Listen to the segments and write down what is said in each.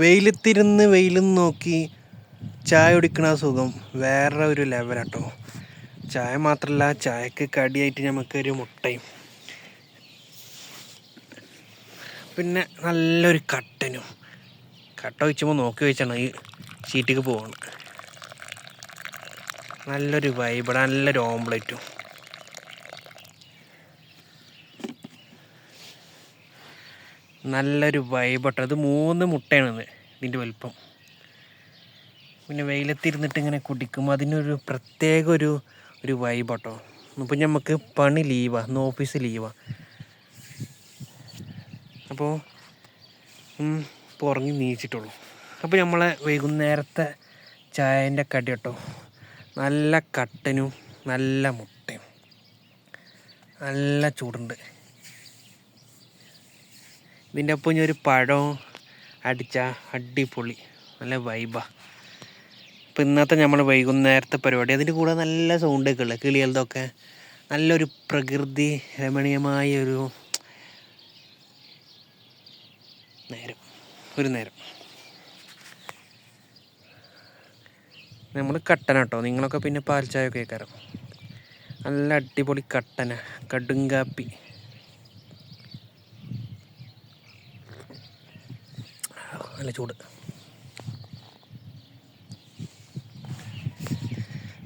വെയിലത്തിരുന്ന് വെയിലും നോക്കി ചായ കുടിക്കണ സുഖം. വേറെ ഒരു ലെവലാട്ടോ ചായ മാത്രമല്ല ചായക്ക് കടിയായിട്ട് നമുക്കൊരു മുട്ടയും. പിന്നെ നല്ലൊരു കട്ടനും. കട്ട വെച്ചുമ്പോൾ നോക്കി വെച്ചാണ് ഈ ചീറ്റക്ക് പോകണം നല്ലൊരു വൈബ് നല്ലൊരു ഓംപ്ലേറ്റും നല്ലൊരു വൈബട്ടോ അത് മൂന്ന് മുട്ടയാണ് ഇതിന്റെ വലിപ്പം. പിന്നെ വെയിലത്തിരുന്നിട്ട് ഇങ്ങനെ കുടിക്കുമ്പോൾ അതിനൊരു പ്രത്യേക ഒരു ഒരു വൈബട്ടോ ഇപ്പം നമുക്ക് പണി ലീവാണ് ഇന്ന് ഓഫീസ് ലീവാണ് അപ്പോൾ ഇപ്പോൾ ഉറങ്ങി നീച്ചിട്ടുള്ളൂ. അപ്പോൾ നമ്മളെ വൈകുന്നേരത്തെ ചായന്റെ കടി കേട്ടോ നല്ല കട്ടനും നല്ല മുട്ടയും. നല്ല ചൂടുണ്ട്. ഇതിന്റെ ഒപ്പം ഒരു പഴം അടിച്ച അടിപൊളി നല്ല വൈബാ ഇപ്പം ഇന്നത്തെ നമ്മൾ വൈകുന്നേരത്തെ പരിപാടി അതിന്റെ കൂടെ നല്ല സൗണ്ടൊക്കെ ഉള്ളത് കിളികളതൊക്കെ നല്ലൊരു പ്രകൃതി രമണീയമായ ഒരു നേരം ഒരു നേരം. നമ്മൾ കട്ടന കേട്ടോ നിങ്ങളൊക്കെ പിന്നെ പാൽച്ചായൊക്കെ കയറും നല്ല അടിപൊളി കട്ടന കടുങ്കാപ്പി നല്ല ചൂട്.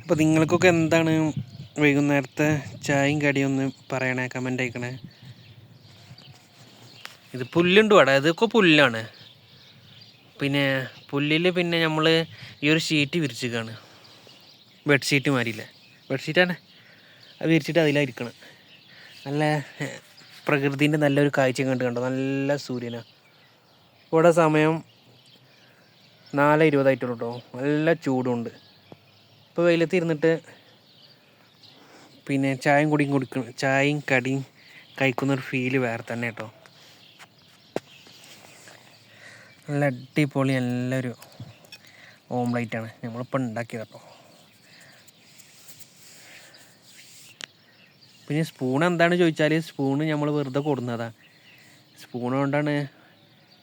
അപ്പോൾ നിങ്ങൾക്കൊക്കെ എന്താണ് വൈകുന്നേരത്തെ ചായയും കടിയും ഒന്ന് പറയണേ കമന്റ് അയക്കണേ? ഇത് പുല്ലുണ്ട് ഇവിടെ. ഇതൊക്കെ പുല്ലാണ്. പിന്നെ പുല്ലിൽ പിന്നെ നമ്മൾ ഈ ഒരു ഷീറ്റ് വിരിച്ചിരിക്കുകയാണ് ബെഡ്ഷീറ്റ് മാറിയില്ലേ ബെഡ്ഷീറ്റാണ് അത് വിരിച്ചിട്ട് അതിലായിരിക്കണം. നല്ല പ്രകൃതിന്റെ നല്ലൊരു കാഴ്ച കണ്ട് കണ്ടോ? നല്ല സൂര്യനാണ് ഇവിടെ സമയം നാല് ഇരുപതായിട്ടുള്ളൂ കേട്ടോ നല്ല ചൂടുണ്ട്. ഇപ്പോൾ വെയിലത്ത് ഇരുന്നിട്ട് പിന്നെ ചായയും കുടിയും കുടിക്കണം ചായയും കടിയും കഴിക്കുന്നൊരു ഫീൽ വേറെ തന്നെ കേട്ടോ നല്ല അടിപൊളി നല്ലൊരു ഓംലൈറ്റാണ് നമ്മളിപ്പോൾ ഉണ്ടാക്കിയത് കേട്ടോ. പിന്നെ സ്പൂൺ എന്താണ് ചോദിച്ചാൽ സ്പൂണ് നമ്മൾ വെറുതെ കൊടുന്നതാണ് സ്പൂൺ കൊണ്ടാണ്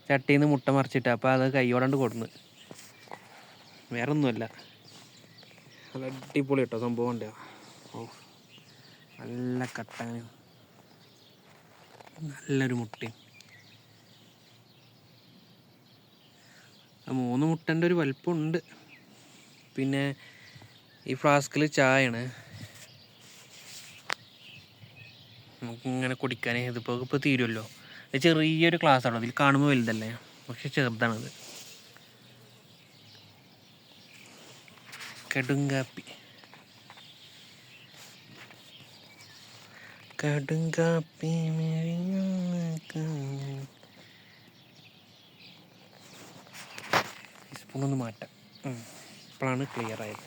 ചട്ടിയിൽ നിന്ന് മുട്ട മറിച്ചിട്ട് അപ്പോൾ അത് കൈയോടാണ്ട് കൊടുന്ന്. വേറെ ഒന്നുമല്ല നല്ല അടിപൊളി കേട്ടോ സംഭവം ഉണ്ട് ഓ നല്ല കട്ടാനും നല്ലൊരു മുട്ടയും. മൂന്ന് മുട്ടന്റെ ഒരു വലിപ്പമുണ്ട്. പിന്നെ ഈ ഫ്ലാസ്കിൽ ചായയാണ്. നമുക്കിങ്ങനെ കുടിക്കാൻ ഇതിപ്പോൾ ഇപ്പോൾ തീരുമല്ലോ ചെറിയൊരു ക്ലാസ് ആണോ അതിൽ കാണുമ്പോൾ വലുതല്ലേ? പക്ഷെ ചെറുതാണത്. കടുങ്കാപ്പി. കടുങ്കാപ്പി സ്പൂണൊന്ന് മാറ്റാം. ഇപ്പോഴാണ് ക്ലിയർ ആയത്.